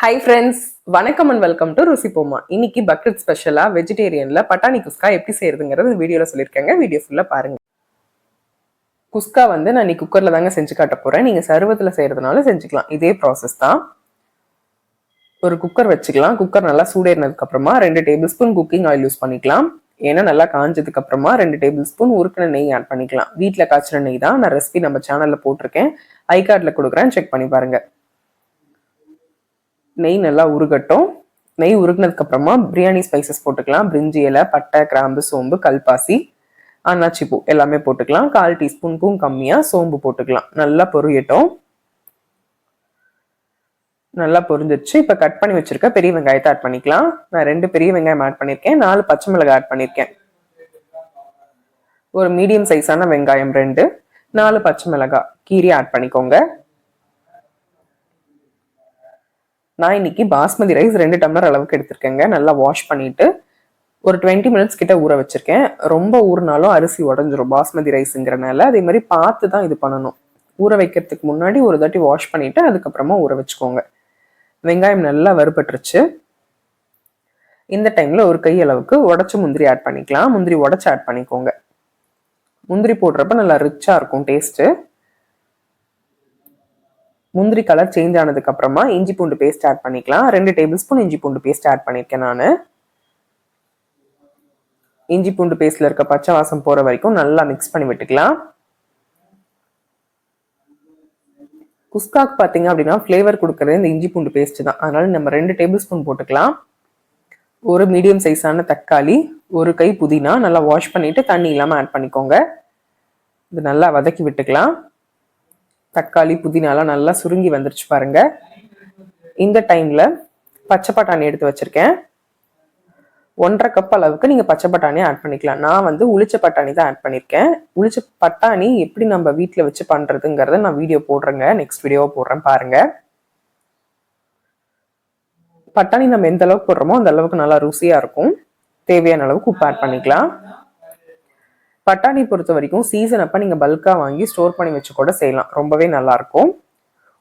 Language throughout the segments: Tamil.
ஹாய் ஃப்ரெண்ட்ஸ் வணக்கம் அண்ட் வெல்கம் டு ருசி போமா. இன்னைக்கு பக்ரீத் ஸ்பெஷலாக வெஜிடேரியனில் பட்டாணி குஸ்கா எப்படி செய்யறதுங்கிறது வீடியோவில் சொல்லியிருக்கேங்க. வீடியோ ஃபுல்லாக பாருங்கள் குஸ்கா வந்து நான் இன்னைக்கு குக்கரில் தாங்க செஞ்சு காட்ட போகிறேன் நீங்கள் சருவத்தில் செய்கிறதுனால செஞ்சுக்கலாம். இதே ப்ராசஸ் தான். ஒரு குக்கர் வச்சுக்கலாம். குக்கர் நல்லா சூடேறினதுக்கப்புறமா ரெண்டு tablespoon cooking oil use பண்ணிக்கலாம். ஏன்னா நல்லா காஞ்சதுக்கு அப்புறமா ரெண்டு டேபிள் ஸ்பூன் உருக்கின நெய் ஆட் பண்ணிக்கலாம். வீட்டில் காய்ச்சின நெய் தான் நான் ரெசிபி நம்ம சேனலில் போட்டிருக்கேன். ஐ கார்டில் கொடுக்குறேன். செக் பண்ணி பாருங்கள் நெய் நல்லா உருகட்டும். நெய் உருகினதுக்கப்புறமா பிரியாணி ஸ்பைசஸ் போட்டுக்கலாம். பிரிஞ்சி இலை பட்டை கிராம்பு சோம்பு கல்பாசி அன்னாச்சி பூ எல்லாமே போட்டுக்கலாம். கால் டீஸ்பூனுக்கும் கம்மியாக சோம்பு போட்டுக்கலாம். நல்லா பொரியட்டும். நல்லா பொரிஞ்சிருச்சு. இப்போ கட் பண்ணி வச்சிருக்க பெரிய வெங்காயத்தை ஆட் பண்ணிக்கலாம். நான் ரெண்டு பெரிய வெங்காயம் ஆட் பண்ணியிருக்கேன் நாலு பச்சை மிளகாய் ஆட் பண்ணியிருக்கேன் ஒரு மீடியம் சைஸான வெங்காயம் ரெண்டு. நாலு பச்சை மிளகாய். கீரி ஆட் பண்ணிக்கோங்க. நான் இன்னைக்கு பாஸ்மதி ரைஸ் ரெண்டு டம்ளர் அளவுக்கு எடுத்திருக்கேங்க. நல்லா வாஷ் பண்ணிட்டு ஒரு டுவெண்ட்டி மினிட்ஸ் கிட்ட ஊற வச்சிருக்கேன். ரொம்ப ஊறினாலும் அரிசி உடஞ்சிரும் பாஸ்மதி ரைஸுங்கிறனால. அதே மாதிரி பார்த்து தான் இது பண்ணணும். ஊற வைக்கிறதுக்கு முன்னாடி ஒரு தாட்டி வாஷ் பண்ணிட்டு அதுக்கப்புறமா ஊற வச்சுக்கோங்க. வெங்காயம் நல்லா வறுபட்டுருச்சு. இந்த டைம்ல ஒரு கை அளவுக்கு உடச்ச முந்திரி ஆட் பண்ணிக்கலாம். முந்திரி உடச்சு ஆட் பண்ணிக்கோங்க. முந்திரி போடுறப்ப நல்லா ரிச்சா இருக்கும் டேஸ்ட்டு முந்திரி கலர் சேஞ்ச் ஆனதுக்கு அப்புறமா இஞ்சி பூண்டு பேஸ்ட் ஆட் பண்ணிக்கலாம். ரெண்டு டேபிள் ஸ்பூன் இஞ்சி பூண்டு பேஸ்ட் ஆட் பண்ணியிருக்கேன் நான். இஞ்சி பூண்டு பேஸ்ட்ல இருக்க பச்சை வாசம் போற வரைக்கும் நல்லா மிக்ஸ் பண்ணி விட்டுக்கலாம். குஸ்காக்கு பார்த்தீங்க அப்படின்னா ஃப்ளேவர் கொடுக்கறது இந்த இஞ்சி பூண்டு பேஸ்ட் தான். அதனால நம்ம ரெண்டு டேபிள் ஸ்பூன் போட்டுக்கலாம். ஒரு மீடியம் சைஸான தக்காளி ஒரு கை புதினா நல்லா வாஷ் பண்ணிட்டு தண்ணி இல்லாமல் ஆட் பண்ணிக்கோங்க. இது நல்லா வதக்கி விட்டுக்கலாம். தக்காளி புதினாலாம் நல்லா சுருங்கி வந்துருச்சு பாருங்க. இந்த டைமில் பச்சை பட்டாணி எடுத்து வச்சுருக்கேன். ஒன்றரை கப் அளவுக்கு நீங்கள் பச்சை பட்டாணி ஆட் பண்ணிக்கலாம். நான் வந்து உளிச்ச பட்டாணி தான் ஆட் பண்ணியிருக்கேன் உளிச்ச பட்டாணி எப்படி நம்ம வீட்டில் வச்சு பண்ணுறதுங்கிறத நான் வீடியோ போடுறேங்க. நெக்ஸ்ட் வீடியோவை போடுறேன் பாருங்கள் பட்டாணி நம்ம எந்த அளவுக்கு போடுறோமோ அந்த அளவுக்கு நல்லா ருசியாக இருக்கும். தேவையான அளவுக்கு உப்பு ஆட் பண்ணிக்கலாம். பட்டாணி பொறுத்த வரைக்கும் சீசன் அப்போ நீங்கள் பல்காக வாங்கி ஸ்டோர் பண்ணி வச்சு கூட செய்யலாம். ரொம்பவே நல்லா இருக்கும்.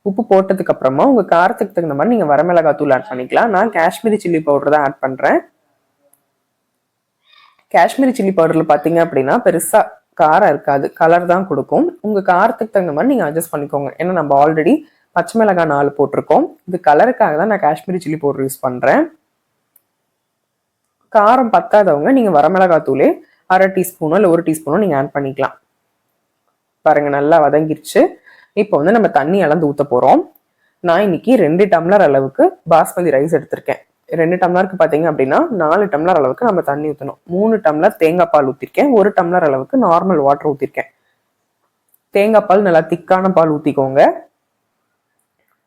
உப்பு போட்டதுக்கு அப்புறமா உங்கள் காரத்துக்கு தகுந்த மாதிரி நீங்கள் வரமிளகாய் தூள் ஆட் பண்ணிக்கலாம். நான் காஷ்மீரி சில்லி பவுடர் தான் ஆட் பண்ணுறேன் காஷ்மீரி சில்லி பவுடரில் பார்த்தீங்க அப்படின்னா பெருசாக காரம் இருக்காது. கலர் தான் கொடுக்கும். உங்கள் காரத்துக்கு தகுந்த மாதிரி நீங்கள் அட்ஜஸ்ட் பண்ணிக்கோங்க. ஏன்னா நம்ம ஆல்ரெடி பச்சை மிளகாய் நாலு போட்டிருக்கோம். இது கலருக்காக தான் நான் காஷ்மீரி சில்லி பவுடர் யூஸ் பண்ணுறேன் காரம் பத்தாதவங்க நீங்கள் வரமிளகாய் தூளே அரை டீஸ்பூனோ இல்லை ஒரு டீஸ்பூனோ நீங்கள் ஆட் பண்ணிக்கலாம். பாருங்கள் நல்லா வதங்கிருச்சு. இப்போ வந்து நம்ம தண்ணி அளந்து ஊற்ற போகிறோம் நான் இன்னைக்கு ரெண்டு டம்ளர் அளவுக்கு பாஸ்மதி ரைஸ் எடுத்திருக்கேன். ரெண்டு டம்ளருக்கு பார்த்தீங்க அப்படின்னா நாலு டம்ளர் அளவுக்கு நம்ம தண்ணி ஊற்றணும் மூணு டம்ளர் தேங்காய் பால் ஊற்றிருக்கேன் ஒரு டம்ளர் அளவுக்கு நார்மல் வாட்டர் ஊற்றிருக்கேன் தேங்காய் பால் நல்லா திக்கான பால் ஊற்றிக்கோங்க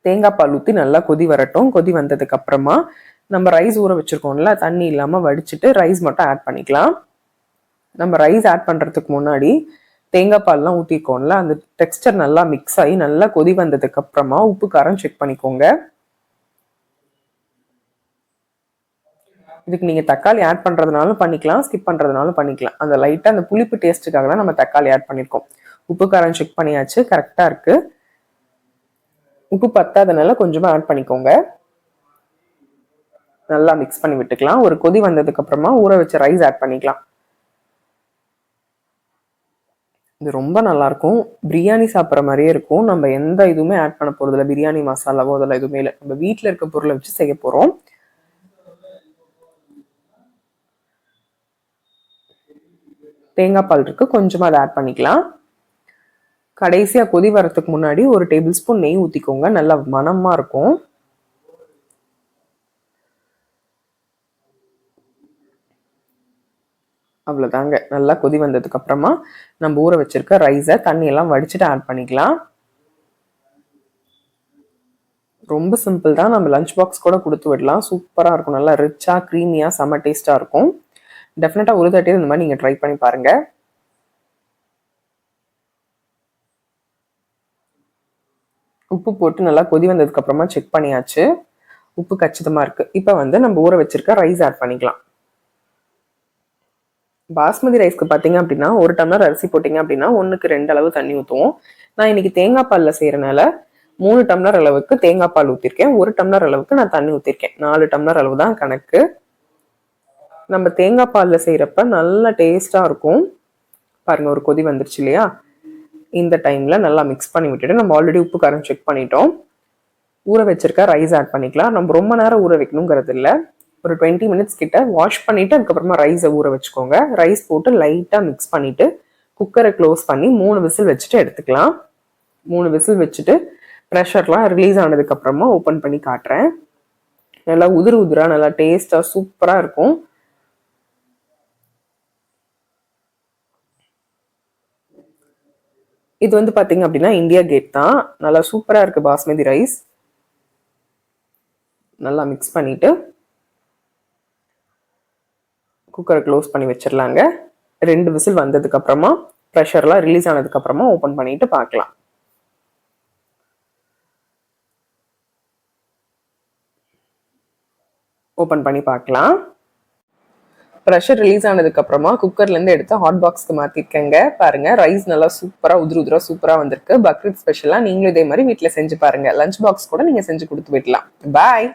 தேங்காய் பால் ஊற்றி நல்லா கொதி வரட்டும். கொதி வந்ததுக்கு அப்புறமா நம்ம ரைஸ் ஊற வச்சுருக்கோம்ல தண்ணி இல்லாமல் வடிச்சிட்டு ரைஸ் மட்டும் ஆட் பண்ணிக்கலாம். நம்ம ரைஸ் ஆட் பண்ணுறதுக்கு முன்னாடி தேங்காய் பால்லாம் ஊற்றிக்கோம்ல அந்த டெக்ஸ்டர் நல்லா மிக்ஸ் ஆகி நல்லா கொதி வந்ததுக்கு அப்புறமா உப்பு காரம் செக் பண்ணிக்கோங்க. இதுக்கு நீங்கள் தக்காளி ஆட் பண்ணுறதுனாலும் பண்ணிக்கலாம் ஸ்கிப் பண்ணுறதுனாலும் பண்ணிக்கலாம். அந்த லைட்டாக அந்த புளிப்பு டேஸ்ட்டுக்காக தான் நம்ம தக்காளி ஆட் பண்ணியிருக்கோம் உப்பு காரம் செக் பண்ணியாச்சு கரெக்டாக இருக்குது உப்பு பத்தாதனால கொஞ்சமாக ஆட் பண்ணிக்கோங்க. நல்லா மிக்ஸ் பண்ணி விட்டுக்கலாம். ஒரு கொதி வந்ததுக்கப்புறமா ஊற வச்ச ரைஸ் ஆட் பண்ணிக்கலாம். இது ரொம்ப நல்லாயிருக்கும் பிரியாணி சாப்பிட்ற மாதிரியே இருக்கும். நம்ம எந்த இதுவுமே ஆட் பண்ண போகிறதில்ல இல்லை. பிரியாணி மசாலாவோ அதெல்லாம் எதுவுமே இல்லை. நம்ம வீட்டில் இருக்க பொருளை வச்சு செய்ய போகிறோம் தேங்காய் பால் இருக்கு. கொஞ்சமாக அதை ஆட் பண்ணிக்கலாம். கடைசியாக கொதி வரதுக்கு முன்னாடி ஒரு டேபிள் ஸ்பூன் நெய் ஊற்றிக்கோங்க நல்லா மனமாக இருக்கும். அவ்வளோதாங்க நல்லா கொதி வந்ததுக்கு அப்புறமா நம்ம ஊற வச்சிருக்க ரைஸை தண்ணியெல்லாம் வடிச்சுட்டு ஆட் பண்ணிக்கலாம். ரொம்ப சிம்பிள் தான். நம்ம லஞ்ச் பாக்ஸ் கூட கொடுத்து விடலாம். சூப்பராக இருக்கும். நல்லா ரிச்சாக க்ரீமியாக செம்ம டேஸ்ட்டாக இருக்கும். டெஃபினட்டாக ஒரு தட்டி இந்த மாதிரி நீங்கள் ட்ரை பண்ணி பாருங்கள் உப்பு போட்டு நல்லா கொதி வந்ததுக்கு அப்புறமா செக் பண்ணியாச்சு. உப்பு கச்சிதமாக இருக்குது இப்போ வந்து நம்ம ஊற வச்சிருக்க ரைஸ் ஆட் பண்ணிக்கலாம். பாஸ்மதி ரைஸ்க்கு பார்த்தீங்க அப்படின்னா ஒரு டம்ளர் அரிசி போட்டிங்க அப்படின்னா ஒன்றுக்கு ரெண்டு அளவு தண்ணி ஊற்றுவோம் நான் இன்னைக்கு தேங்காய் பாலில் செய்கிறனால மூணு டம்ளர் அளவுக்கு தேங்காய் பால் ஊற்றிருக்கேன் ஒரு டம்ளர் அளவுக்கு நான் தண்ணி ஊற்றிருக்கேன் நாலு டம்ளர் அளவு தான் கணக்கு. நம்ம தேங்காய் பாலில் செய்கிறப்ப நல்லா டேஸ்ட்டாக இருக்கும். பாருங்கள் ஒரு கொதி வந்துருச்சு இல்லையா? இந்த டைமில் நல்லா மிக்ஸ் பண்ணி விட்டுட்டு நம்ம ஆல்ரெடி உப்பு காரம் செக் பண்ணிட்டோம். ஊற வச்சிருக்க ரைஸ் ஆட் பண்ணிக்கலாம். நம்ம ரொம்ப நேரம் ஊற வைக்கணுங்கிறது இல்லை ஒரு டுவெண்ட்டி மினிட்ஸ் கிட்ட வாஷ் பண்ணிட்டு அதுக்கப்புறமா ரைஸை ஊற வச்சுக்கோங்க. ரைஸ் போட்டு லைட்டாக மிக்ஸ் பண்ணிட்டு குக்கரை க்ளோஸ் பண்ணி மூணு விசில் வச்சுட்டு எடுத்துக்கலாம். மூணு விசில் வச்சுட்டு ப்ரெஷர்லாம் ரிலீஸ் ஆனதுக்கப்புறமா ஓப்பன் பண்ணி காட்டுறேன். நல்லா உதிர் உதிரா நல்லா டேஸ்டாக சூப்பராக இருக்கும். இது வந்து பார்த்தீங்க அப்படின்னா இந்தியா கேட் தான். நல்லா சூப்பராக இருக்குது பாஸ்மதி ரைஸ் நல்லா மிக்ஸ் பண்ணிவிட்டு குக்கரை க்ளோஸ் பண்ணி வச்சிடலாங்க ரெண்டு விசில் வந்ததுக்கு அப்புறமா ப்ரெஷர்லாம் ரிலீஸ் ஆனதுக்கு அப்புறமா ஓப்பன் பண்ணிட்டு பார்க்கலாம். ஓப்பன் பண்ணி பார்க்கலாம். ப்ரெஷர் ரிலீஸ் ஆனதுக்கு அப்புறமா குக்கர்ல இருந்து எடுத்து ஹாட் பாக்ஸ்க்கு மாற்றிருக்கேங்க பாருங்க ரைஸ் நல்லா சூப்பரா உதிர உதிரா சூப்பரா வந்திருக்கு. பக்ரீத் ஸ்பெஷலாக நீங்களும் இதே மாதிரி வீட்ல செஞ்சு பாருங்க. லஞ்ச் பாக்ஸ் கூட நீங்க செஞ்சு கொடுத்து விடலாம். பாய்